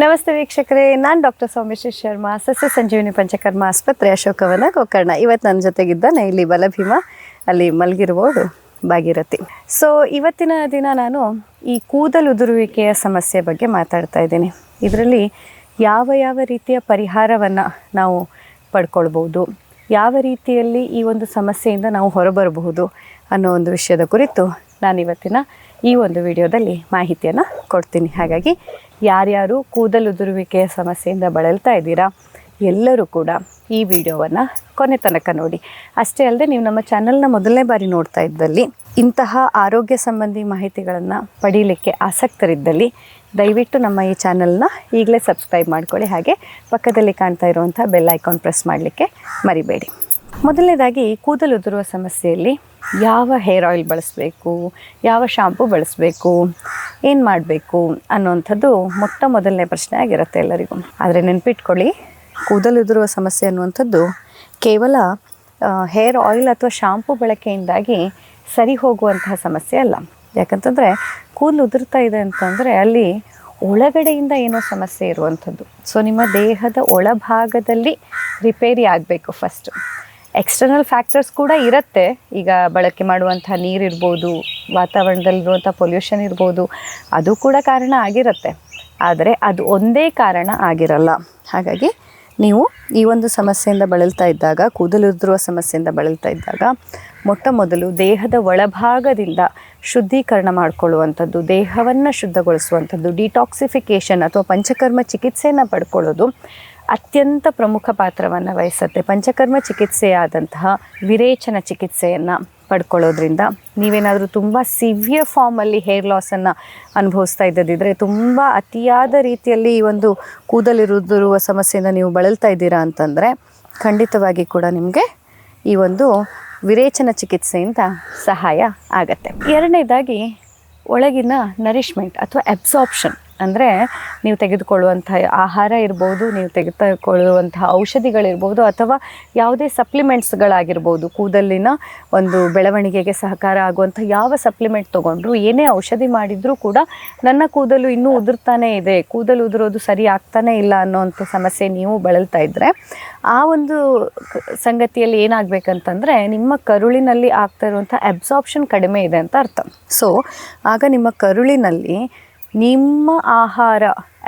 ನಮಸ್ತೆ ವೀಕ್ಷಕರೇ, ನಾನು ಡಾಕ್ಟರ್ ಸೌಮ್ಯಶ್ರೀ ಶರ್ಮಾ, ಸಸ್ಯ ಸಂಜೀವಿನಿ ಪಂಚಕರ್ಮ ಆಸ್ಪತ್ರೆ ಅಶೋಕವನ ಗೋಕರ್ಣ. ಇವತ್ತು ನನ್ನ ಜೊತೆಗಿದ್ದಾನೆ ಇಲ್ಲಿ ಬಲಭೀಮ, ಅಲ್ಲಿ ಮಲಗಿರುವವಳು ಭಾಗಿರತಿ ಸೊ ಇವತ್ತಿನ ದಿನ ನಾನು ಈ ಕೂದಲು ಉದುರುವಿಕೆಯ ಸಮಸ್ಯೆ ಬಗ್ಗೆ ಮಾತಾಡ್ತಾ ಇದ್ದೀನಿ. ಇದರಲ್ಲಿ ಯಾವ ಯಾವ ರೀತಿಯ ಪರಿಹಾರವನ್ನು ನಾವು ಪಡ್ಕೊಳ್ಬೋದು ಯಾವ ರೀತಿಯಲ್ಲಿ ಈ ಒಂದು ಸಮಸ್ಯೆಯಿಂದ ನಾವು ಹೊರಬರಬಹುದು ಅನ್ನೋ ಒಂದು ವಿಷಯದ ಕುರಿತು ನಾನು ಇವತ್ತಿನ ಈ ಒಂದು ವಿಡಿಯೋದಲ್ಲಿ ಮಾಹಿತಿಯನ್ನು ಕೊಡ್ತೀನಿ. ಹಾಗಾಗಿ ಯಾರ್ಯಾರು ಕೂದಲುದುರುವಿಕೆಯ ಸಮಸ್ಯೆಯಿಂದ ಬಳಲ್ತಾ ಇದ್ದೀರಾ, ಎಲ್ಲರೂ ಕೂಡ ಈ ವಿಡಿಯೋವನ್ನು ಕೊನೆ ತನಕ ನೋಡಿ. ಅಷ್ಟೇ ಅಲ್ಲದೆ ನೀವು ನಮ್ಮ ಚಾನಲ್ನ ಮೊದಲನೇ ಬಾರಿ ನೋಡ್ತಾ ಇದ್ದಲ್ಲಿ, ಇಂತಹ ಆರೋಗ್ಯ ಸಂಬಂಧಿ ಮಾಹಿತಿಗಳನ್ನು ಪಡೀಲಿಕ್ಕೆ ಆಸಕ್ತರಿದ್ದಲ್ಲಿ, ದಯವಿಟ್ಟು ನಮ್ಮ ಈ ಚಾನಲ್ನ ಈಗಲೇ ಸಬ್ಸ್ಕ್ರೈಬ್ ಮಾಡ್ಕೊಳ್ಳಿ. ಹಾಗೆ ಪಕ್ಕದಲ್ಲಿ ಕಾಣ್ತಾ ಇರುವಂಥ ಬೆಲ್ ಐಕಾನ್ ಪ್ರೆಸ್ ಮಾಡಲಿಕ್ಕೆ ಮರಿಬೇಡಿ. ಮೊದಲನೇದಾಗಿ, ಕೂದಲು ಉದುರುವ ಸಮಸ್ಯೆಯಲ್ಲಿ ಯಾವ ಹೇರ್ ಆಯಿಲ್ ಬಳಸಬೇಕು, ಯಾವ ಶಾಂಪು ಬಳಸಬೇಕು ಏನು ಮಾಡಬೇಕು ಅನ್ನುವಂಥದ್ದು ಮೊಟ್ಟ ಮೊದಲನೇ ಪ್ರಶ್ನೆ ಆಗಿರುತ್ತೆ ಎಲ್ಲರಿಗೂ. ಆದರೆ ನೆನ್ಪಿಟ್ಕೊಳ್ಳಿ, ಕೂದಲು ಉದುರುವ ಸಮಸ್ಯೆ ಅನ್ನುವಂಥದ್ದು ಕೇವಲ ಹೇರ್ ಆಯಿಲ್ ಅಥವಾ ಶಾಂಪು ಬಳಕೆಯಿಂದಾಗಿ ಸರಿ ಹೋಗುವಂತಹ ಸಮಸ್ಯೆ ಅಲ್ಲ. ಯಾಕಂತಂದರೆ ಕೂದಲು ಉದುರ್ತಾ ಇದೆ ಅಂತಂದರೆ ಅಲ್ಲಿ ಒಳಗಡೆಯಿಂದ ಏನೋ ಸಮಸ್ಯೆ ಇರುವಂಥದ್ದು. ಸೊ ನಿಮ್ಮ ದೇಹದ ಒಳಭಾಗದಲ್ಲಿ ರಿಪೇರಿ ಆಗಬೇಕು ಫಸ್ಟು ಎಕ್ಸ್ಟರ್ನಲ್ ಫ್ಯಾಕ್ಟರ್ಸ್ ಕೂಡ ಇರುತ್ತೆ. ಈಗ ಬಳಕೆ ಮಾಡುವಂಥ ನೀರಿರ್ಬೋದು ವಾತಾವರಣದಲ್ಲಿರುವಂಥ ಪೊಲ್ಯೂಷನ್ ಇರ್ಬೋದು, ಅದು ಕೂಡ ಕಾರಣ ಆಗಿರುತ್ತೆ. ಆದರೆ ಅದು ಒಂದೇ ಕಾರಣ ಆಗಿರಲ್ಲ. ಹಾಗಾಗಿ ನೀವು ಈ ಒಂದು ಸಮಸ್ಯೆಯಿಂದ ಬಳಲ್ತಾ ಇದ್ದಾಗ, ಕೂದಲು ಉದುರುವ ಸಮಸ್ಯೆಯಿಂದ ಬಳಲ್ತಾ ಇದ್ದಾಗ, ಮೊಟ್ಟ ಮೊದಲು ದೇಹದ ಒಳಭಾಗದಿಂದ ಶುದ್ಧೀಕರಣ ಮಾಡಿಕೊಳ್ಳುವಂಥದ್ದು, ದೇಹವನ್ನು ಶುದ್ಧಗೊಳಿಸುವಂಥದ್ದು ಡಿಟಾಕ್ಸಿಫಿಕೇಷನ್ ಅಥವಾ ಪಂಚಕರ್ಮ ಚಿಕಿತ್ಸೆಯನ್ನು ಪಡ್ಕೊಳ್ಳೋದು ಅತ್ಯಂತ ಪ್ರಮುಖ ಪಾತ್ರವನ್ನು ವಹಿಸುತ್ತೆ. ಪಂಚಕರ್ಮ ಚಿಕಿತ್ಸೆಯಾದಂತಹ ವಿರೇಚನ ಚಿಕಿತ್ಸೆಯನ್ನು ಪಡ್ಕೊಳ್ಳೋದ್ರಿಂದ ನೀವೇನಾದರೂ ತುಂಬ ಸಿವಿಯರ್ ಫಾರ್ಮಲ್ಲಿ ಹೇರ್ ಲಾಸನ್ನು ಅನುಭವಿಸ್ತಾ ಇದ್ದದಿದ್ದರೆ ತುಂಬ ಅತಿಯಾದ ರೀತಿಯಲ್ಲಿ ಈ ಒಂದು ಕೂದಲಿರುದಿರುವ ಸಮಸ್ಯೆಯಿಂದ ನೀವು ಬಳಲ್ತಾ ಇದ್ದೀರಾ ಅಂತಂದರೆ ಖಂಡಿತವಾಗಿ ಕೂಡ ನಿಮಗೆ ಈ ಒಂದು ವಿರೇಚನ ಚಿಕಿತ್ಸೆಯಿಂದ ಸಹಾಯ ಆಗತ್ತೆ. ಎರಡನೇದಾಗಿ ಒಳಗಿನ ನರಿಷ್ಮೆಂಟ್ ಅಥವಾ ಅಬ್ಸಾರ್ಪ್ಷನ್ ಅಂದರೆ ನೀವು ತೆಗೆದುಕೊಳ್ಳುವಂಥ ಆಹಾರ ಇರ್ಬೋದು, ನೀವು ತೆಗೆದುಕೊಳ್ಳುವಂತಹ ಔಷಧಿಗಳಿರ್ಬೋದು ಅಥವಾ ಯಾವುದೇ ಸಪ್ಲಿಮೆಂಟ್ಸ್ಗಳಾಗಿರ್ಬೋದು, ಕೂದಲಿನ ಒಂದು ಬೆಳವಣಿಗೆಗೆ ಸಹಕಾರ ಆಗುವಂಥ ಯಾವ ಸಪ್ಲಿಮೆಂಟ್ ತೊಗೊಂಡ್ರು, ಏನೇ ಔಷಧಿ ಮಾಡಿದರೂ ಕೂಡ ನನ್ನ ಕೂದಲು ಇನ್ನೂ ಉದುರ್ತಾನೇ ಇದೆ, ಕೂದಲು ಉದುರೋದು ಸರಿ ಆಗ್ತಾನೇ ಇಲ್ಲ ಅನ್ನೋವಂಥ ಸಮಸ್ಯೆ ನೀವು ಬಳಲ್ತಾ ಇದ್ದರೆ ಆ ಒಂದು ಸಂಗತಿಯಲ್ಲಿ ಏನಾಗಬೇಕಂತಂದರೆ ನಿಮ್ಮ ಕರುಳಿನಲ್ಲಿ ಆಗ್ತಾ ಇರುವಂಥ ಅಬ್ಸಾರ್ಪ್ಷನ್ ಕಡಿಮೆ ಇದೆ ಅಂತ ಅರ್ಥ. ಸೊ ಆಗ ನಿಮ್ಮ ಕರುಳಿನಲ್ಲಿ ನಿಮ್ಮ ಆಹಾರ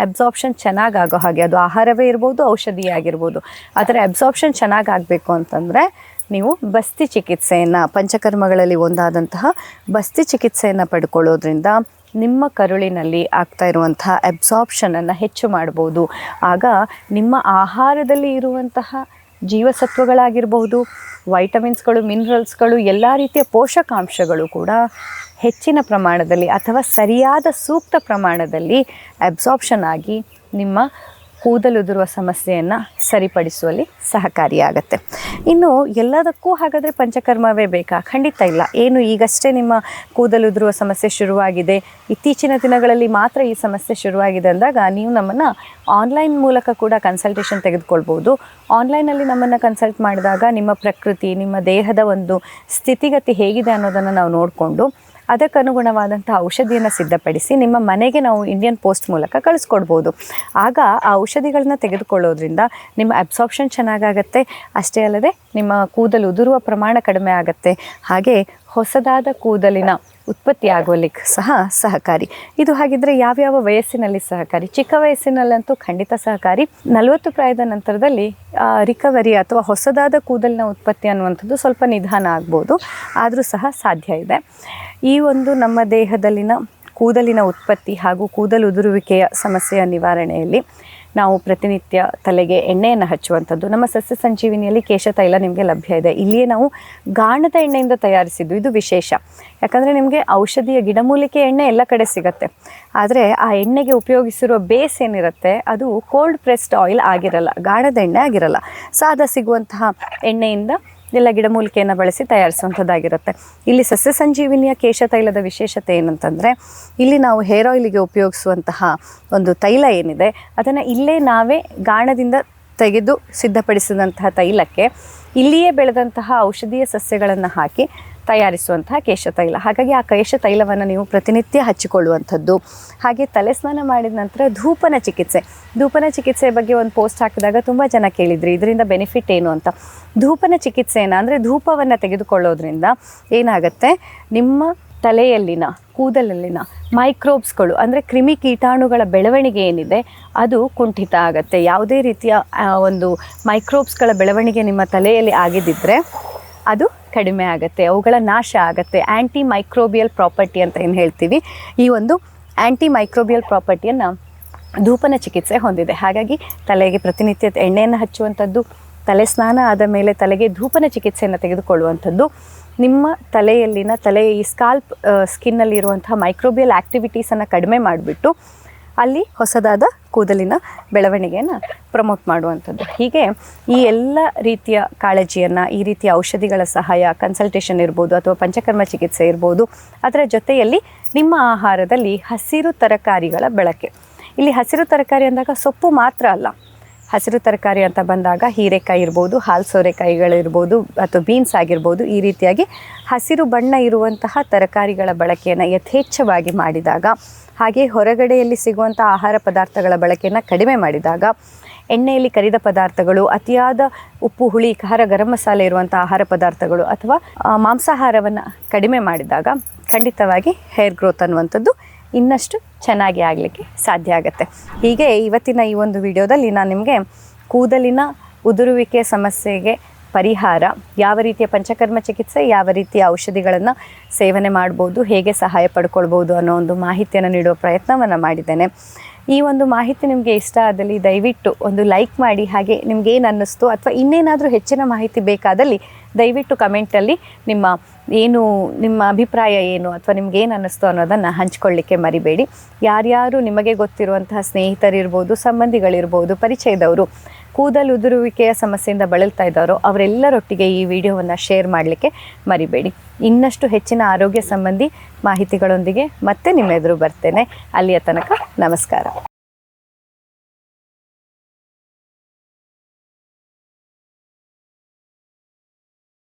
ಅಬ್ಸಾರ್ಪ್ಷನ್ ಚೆನ್ನಾಗಿ ಆಗೋ ಹಾಗೆ, ಅದು ಆಹಾರವೇ ಇರ್ಬೋದು, ಔಷಧಿ ಆಗಿರ್ಬೋದು, ಆ ಥರ ಅಬ್ಸಾರ್ಪ್ಷನ್ ಚೆನ್ನಾಗಿ ಆಗಬೇಕು ಅಂತಂದರೆ ನೀವು ಬಸ್ತಿ ಚಿಕಿತ್ಸೆಯನ್ನು, ಪಂಚಕರ್ಮಗಳಲ್ಲಿ ಒಂದಾದಂತಹ ಬಸ್ತಿ ಚಿಕಿತ್ಸೆಯನ್ನು ಪಡ್ಕೊಳ್ಳೋದ್ರಿಂದ ನಿಮ್ಮ ಕರುಳಿನಲ್ಲಿ ಆಗ್ತಾ ಇರುವಂತಹ ಅಬ್ಸಾರ್ಪ್ಷನನ್ನು ಹೆಚ್ಚು ಮಾಡ್ಬೋದು. ಆಗ ನಿಮ್ಮ ಆಹಾರದಲ್ಲಿ ಇರುವಂತಹ ಜೀವಸತ್ವಗಳಾಗಿರ್ಬೋದು ವೈಟಮಿನ್ಸ್ಗಳು ಮಿನರಲ್ಸ್ಗಳು ಎಲ್ಲ ರೀತಿಯ ಪೋಷಕಾಂಶಗಳು ಕೂಡ ಹೆಚ್ಚಿನ ಪ್ರಮಾಣದಲ್ಲಿ ಅಥವಾ ಸರಿಯಾದ ಸೂಕ್ತ ಪ್ರಮಾಣದಲ್ಲಿ ಅಬ್ಸಾರ್ಪ್ಷನ್ ಆಗಿ ನಿಮ್ಮ ಕೂದಲುದುರುವ ಸಮಸ್ಯೆಯನ್ನು ಸರಿಪಡಿಸುವಲ್ಲಿ ಸಹಕಾರಿಯಾಗತ್ತೆ. ಇನ್ನು ಎಲ್ಲದಕ್ಕೂ ಹಾಗಾದರೆ ಪಂಚಕರ್ಮವೇ ಬೇಕಾ? ಖಂಡಿತ ಇಲ್ಲ. ಏನು ಈಗಷ್ಟೇ ನಿಮ್ಮ ಕೂದಲುದುರುವ ಸಮಸ್ಯೆ ಶುರುವಾಗಿದೆ. ಇತ್ತೀಚಿನ ದಿನಗಳಲ್ಲಿ ಮಾತ್ರ ಈ ಸಮಸ್ಯೆ ಶುರುವಾಗಿದೆ ಅಂದಾಗ ನೀವು ನಮ್ಮನ್ನು ಆನ್ಲೈನ್ ಮೂಲಕ ಕೂಡ ಕನ್ಸಲ್ಟೇಷನ್ ತೆಗೆದುಕೊಳ್ಬೋದು ಆನ್ಲೈನಲ್ಲಿ ನಮ್ಮನ್ನು ಕನ್ಸಲ್ಟ್ ಮಾಡಿದಾಗ ನಿಮ್ಮ ಪ್ರಕೃತಿ, ನಿಮ್ಮ ದೇಹದ ಒಂದು ಸ್ಥಿತಿಗತಿ ಹೇಗಿದೆ ಅನ್ನೋದನ್ನು ನಾವು ನೋಡಿಕೊಂಡು ಅದಕ್ಕನುಗುಣವಾದಂಥ ಔಷಧಿಯನ್ನು ಸಿದ್ಧಪಡಿಸಿ ನಿಮ್ಮ ಮನೆಗೆ ನಾವು ಇಂಡಿಯನ್ ಪೋಸ್ಟ್ ಮೂಲಕ ಕಳಿಸ್ಕೊಡ್ಬೋದು. ಆಗ ಆ ಔಷಧಿಗಳನ್ನ ತೆಗೆದುಕೊಳ್ಳೋದ್ರಿಂದ ನಿಮ್ಮ ಅಬ್ಸಾರ್ಪ್ಷನ್ ಚೆನ್ನಾಗಾಗತ್ತೆ. ಅಷ್ಟೇ ಅಲ್ಲದೆ ನಿಮ್ಮ ಕೂದಲು ಉದುರುವ ಪ್ರಮಾಣ ಕಡಿಮೆ ಆಗುತ್ತೆ. ಹಾಗೆ ಹೊಸದಾದ ಕೂದಲಿನ ಉತ್ಪತ್ತಿ ಆಗೋಲಿಕ್ಕೆ ಸಹ ಸಹಕಾರಿ. ಇದು ಹಾಗಿದ್ರೆ ಯಾವ್ಯಾವ ವಯಸ್ಸಿನಲ್ಲಿ ಸಹಕಾರಿ? ಚಿಕ್ಕ ವಯಸ್ಸಿನಲ್ಲಂತೂ ಖಂಡಿತ ಸಹಕಾರಿ. ನಲವತ್ತು ಪ್ರಾಯದ ನಂತರದಲ್ಲಿ ರಿಕವರಿ ಅಥವಾ ಹೊಸದಾದ ಕೂದಲಿನ ಉತ್ಪತ್ತಿ ಅನ್ನುವಂಥದ್ದು ಸ್ವಲ್ಪ ನಿಧಾನ ಆಗ್ಬೋದು. ಆದರೂ ಸಹ ಸಾಧ್ಯ ಇದೆ. ಈ ಒಂದು ನಮ್ಮ ದೇಹದಲ್ಲಿನ ಕೂದಲಿನ ಉತ್ಪತ್ತಿ ಹಾಗೂ ಕೂದಲು ಉದುರುವಿಕೆಯ ಸಮಸ್ಯೆಯ ನಿವಾರಣೆಯಲ್ಲಿ ನಾವು ಪ್ರತಿನಿತ್ಯ ತಲೆಗೆ ಎಣ್ಣೆಯನ್ನು ಹಚ್ಚುವಂಥದ್ದು. ನಮ್ಮ ಸಸ್ಯ ಸಂಜೀವಿನಿಯಲ್ಲಿ ಕೇಶ ತೈಲ ನಿಮಗೆ ಲಭ್ಯ ಇದೆ. ಇಲ್ಲಿಯೇ ನಾವು ಗಾಣದ ಎಣ್ಣೆಯಿಂದ ತಯಾರಿಸಿದ್ದು. ಇದು ವಿಶೇಷ. ಯಾಕಂದರೆ ನಿಮಗೆ ಔಷಧಿಯ ಗಿಡಮೂಲಿಕೆ ಎಣ್ಣೆ ಎಲ್ಲ ಕಡೆ ಸಿಗುತ್ತೆ. ಆದರೆ ಆ ಎಣ್ಣೆಗೆ ಉಪಯೋಗಿಸಿರುವ ಬೇಸ್ ಏನಿರುತ್ತೆ, ಅದು ಕೋಲ್ಡ್ ಪ್ರೆಸ್ಡ್ ಆಯಿಲ್ ಆಗಿರಲ್ಲ, ಗಾಣದ ಎಣ್ಣೆ ಆಗಿರಲ್ಲ. ಸಾದಾ ಸಿಗುವಂತಹ ಎಣ್ಣೆಯಿಂದ ಎಲ್ಲ ಗಿಡಮೂಲಿಕೆಯನ್ನು ಬಳಸಿ ತಯಾರಿಸುವಂಥದ್ದಾಗಿರುತ್ತೆ. ಇಲ್ಲಿ ಸಸ್ಯ ಸಂಜೀವಿನಿಯ ಕೇಶ ತೈಲದ ವಿಶೇಷತೆ ಏನಂತಂದರೆ, ಇಲ್ಲಿ ನಾವು ಹೇರ್ ಆಯಿಲಿಗೆ ಉಪಯೋಗಿಸುವಂತಹ ಒಂದು ತೈಲ ಏನಿದೆ, ಅದನ್ನು ಇಲ್ಲೇ ನಾವೇ ಗಾಣದಿಂದ ತೆಗೆದು ಸಿದ್ಧಪಡಿಸಿದಂತಹ ತೈಲಕ್ಕೆ ಇಲ್ಲಿಯೇ ಬೆಳೆದಂತಹ ಔಷಧೀಯ ಸಸ್ಯಗಳನ್ನು ಹಾಕಿ ತಯಾರಿಸುವಂತಹ ಕೇಶ ತೈಲ. ಹಾಗಾಗಿ ಆ ಕೇಶ ತೈಲವನ್ನು ನೀವು ಪ್ರತಿನಿತ್ಯ ಹಚ್ಚಿಕೊಳ್ಳುವಂಥದ್ದು. ಹಾಗೆ ತಲೆ ಸ್ನಾನ ಮಾಡಿದ ನಂತರ ಧೂಪನ ಚಿಕಿತ್ಸೆ. ಧೂಪನ ಚಿಕಿತ್ಸೆ ಬಗ್ಗೆ ಒಂದು ಪೋಸ್ಟ್ ಹಾಕಿದಾಗ ತುಂಬ ಜನ ಕೇಳಿದ್ರಿ, ಇದರಿಂದ ಬೆನಿಫಿಟ್ ಏನು ಅಂತ? ಧೂಪನ ಚಿಕಿತ್ಸೆನ ಅಂದರೆ ಧೂಪವನ್ನು ತೆಗೆದುಕೊಳ್ಳೋದ್ರಿಂದ ಏನಾಗುತ್ತೆ? ನಿಮ್ಮ ತಲೆಯಲ್ಲಿನ, ಕೂದಲಲ್ಲಿನ ಮೈಕ್ರೋಬ್ಸ್ಗಳು ಅಂದರೆ ಕ್ರಿಮಿ ಕೀಟಾಣುಗಳ ಬೆಳವಣಿಗೆ ಏನಿದೆ, ಅದು ಕುಂಠಿತ ಆಗುತ್ತೆ. ಯಾವುದೇ ರೀತಿಯ ಒಂದು ಮೈಕ್ರೋಬ್ಸ್ಗಳ ಬೆಳವಣಿಗೆ ನಿಮ್ಮ ತಲೆಯಲ್ಲಿ ಆಗಿದ್ದರೆ ಅದು ಕಡಿಮೆ ಆಗುತ್ತೆ, ಅವುಗಳ ನಾಶ ಆಗುತ್ತೆ. ಆ್ಯಂಟಿ ಮೈಕ್ರೋಬಿಯಲ್ ಪ್ರಾಪರ್ಟಿ ಅಂತ ಏನು ಹೇಳ್ತೀವಿ? ಈ ಒಂದು ಆ್ಯಂಟಿ ಮೈಕ್ರೋಬಿಯಲ್ ಪ್ರಾಪರ್ಟಿಯನ್ನು ಧೂಪನ ಚಿಕಿತ್ಸೆ ಹೊಂದಿದೆ. ಹಾಗಾಗಿ ತಲೆಗೆ ಪ್ರತಿನಿತ್ಯ ಎಣ್ಣೆಯನ್ನು ಹಚ್ಚುವಂಥದ್ದು, ತಲೆ ಸ್ನಾನ ಆದ ಮೇಲೆ ತಲೆಗೆ ಧೂಪನ ಚಿಕಿತ್ಸೆಯನ್ನು ತೆಗೆದುಕೊಳ್ಳುವಂಥದ್ದು, ನಿಮ್ಮ ತಲೆಯಲ್ಲಿನ ತಲೆಯ ಈ ಸ್ಕಾಲ್ಪ್ ಸ್ಕಿನ್ನಲ್ಲಿರುವಂತಹ ಮೈಕ್ರೋಬಿಯಲ್ ಆ್ಯಕ್ಟಿವಿಟೀಸನ್ನು ಕಡಿಮೆ ಮಾಡಿಬಿಟ್ಟು ಅಲ್ಲಿ ಹೊಸದಾದ ಕೂದಲಿನ ಬೆಳವಣಿಗೆಯನ್ನು ಪ್ರಮೋಟ್ ಮಾಡುವಂಥದ್ದು. ಹೀಗೆ ಈ ಎಲ್ಲ ರೀತಿಯ ಕಾಳಜಿಯನ್ನು, ಈ ರೀತಿಯ ಔಷಧಿಗಳ ಸಹಾಯ ಕನ್ಸಲ್ಟೇಷನ್ ಇರ್ಬೋದು ಅಥವಾ ಪಂಚಕರ್ಮ ಚಿಕಿತ್ಸೆ ಇರ್ಬೋದು, ಅದರ ಜೊತೆಯಲ್ಲಿ ನಿಮ್ಮ ಆಹಾರದಲ್ಲಿ ಹಸಿರು ತರಕಾರಿಗಳ ಬಳಕೆ. ಇಲ್ಲಿ ಹಸಿರು ತರಕಾರಿ ಅಂದಾಗ ಸೊಪ್ಪು ಮಾತ್ರ ಅಲ್ಲ ಹಸಿರು ತರಕಾರಿ ಅಂತ ಬಂದಾಗ ಹೀರೆಕಾಯಿ ಇರ್ಬೋದು, ಹಾಲು ಸೋರೆಕಾಯಿಗಳಿರ್ಬೋದು ಅಥವಾ ಬೀನ್ಸ್ ಆಗಿರ್ಬೋದು, ಈ ರೀತಿಯಾಗಿ ಹಸಿರು ಬಣ್ಣ ಇರುವಂತಹ ತರಕಾರಿಗಳ ಬಳಕೆಯನ್ನು ಯಥೇಚ್ಛವಾಗಿ ಮಾಡಿದಾಗ, ಹಾಗೆ ಹೊರಗಡೆಯಲ್ಲಿ ಸಿಗುವಂಥ ಆಹಾರ ಪದಾರ್ಥಗಳ ಬಳಕೆಯನ್ನು ಕಡಿಮೆ ಮಾಡಿದಾಗ, ಎಣ್ಣೆಯಲ್ಲಿ ಕರಿದ ಪದಾರ್ಥಗಳು, ಅತಿಯಾದ ಉಪ್ಪು, ಹುಳಿ, ಖಾರ, ಗರಂ ಮಸಾಲೆ ಇರುವಂಥ ಆಹಾರ ಪದಾರ್ಥಗಳು ಅಥವಾ ಮಾಂಸಾಹಾರವನ್ನು ಕಡಿಮೆ ಮಾಡಿದಾಗ ಖಂಡಿತವಾಗಿ ಹೇರ್ ಗ್ರೋತ್ ಅನ್ನುವಂಥದ್ದು ಇನ್ನಷ್ಟು ಚೆನ್ನಾಗಿ ಆಗಲಿಕ್ಕೆ ಸಾಧ್ಯ ಆಗುತ್ತೆ. ಹೀಗೆ ಇವತ್ತಿನ ಈ ಒಂದು ವಿಡಿಯೋದಲ್ಲಿ ನಾನು ನಿಮಗೆ ಕೂದಲಿನ ಉದುರುವಿಕೆ ಸಮಸ್ಯೆಗೆ ಪರಿಹಾರ, ಯಾವ ರೀತಿಯ ಪಂಚಕರ್ಮ ಚಿಕಿತ್ಸೆ, ಯಾವ ರೀತಿಯ ಔಷಧಿಗಳನ್ನು ಸೇವನೆ ಮಾಡ್ಬೋದು, ಹೇಗೆ ಸಹಾಯ ಪಡ್ಕೊಳ್ಬೋದು ಅನ್ನೋ ಒಂದು ಮಾಹಿತಿಯನ್ನು ನೀಡುವ ಪ್ರಯತ್ನವನ್ನು ಮಾಡಿದ್ದೇನೆ. ಈ ಒಂದು ಮಾಹಿತಿ ನಿಮಗೆ ಇಷ್ಟ ಆದಲ್ಲಿ ದಯವಿಟ್ಟು ಒಂದು ಲೈಕ್ ಮಾಡಿ, ಹಾಗೆ ನಿಮ್ಗೇನು ಅನ್ನಿಸ್ತು ಅಥವಾ ಇನ್ನೇನಾದರೂ ಹೆಚ್ಚಿನ ಮಾಹಿತಿ ಬೇಕಾದಲ್ಲಿ ದಯವಿಟ್ಟು ಕಮೆಂಟಲ್ಲಿ ನಿಮ್ಮ ಏನು, ನಿಮ್ಮ ಅಭಿಪ್ರಾಯ ಏನು ಅಥವಾ ನಿಮ್ಗೆ ಏನು ಅನ್ನಿಸ್ತು ಅನ್ನೋದನ್ನು ಹಂಚ್ಕೊಳ್ಳಿಕ್ಕೆ ಮರಿಬೇಡಿ. ಯಾರ್ಯಾರು ನಿಮಗೆ ಗೊತ್ತಿರುವಂತಹ ಸ್ನೇಹಿತರಿರ್ಬೋದು, ಸಂಬಂಧಿಗಳಿರ್ಬೋದು, ಪರಿಚಯದವರು ಕೂದಲು ಉದುರುವಿಕೆಯ ಸಮಸ್ಯೆಯಿಂದ ಬಳಲ್ತಾ ಇದ್ದಾರೋ ಅವರೆಲ್ಲರೊಟ್ಟಿಗೆ ಈ ವಿಡಿಯೋವನ್ನು ಶೇರ್ ಮಾಡಲಿಕ್ಕೆ ಮರಿಬೇಡಿ. ಇನ್ನಷ್ಟು ಹೆಚ್ಚಿನ ಆರೋಗ್ಯ ಸಂಬಂಧಿ ಮಾಹಿತಿಗಳೊಂದಿಗೆ ಮತ್ತೆ ನಿಮ್ಮ ಎದುರು ಬರ್ತೇನೆ. ಅಲ್ಲಿಯ ತನಕ ನಮಸ್ಕಾರ.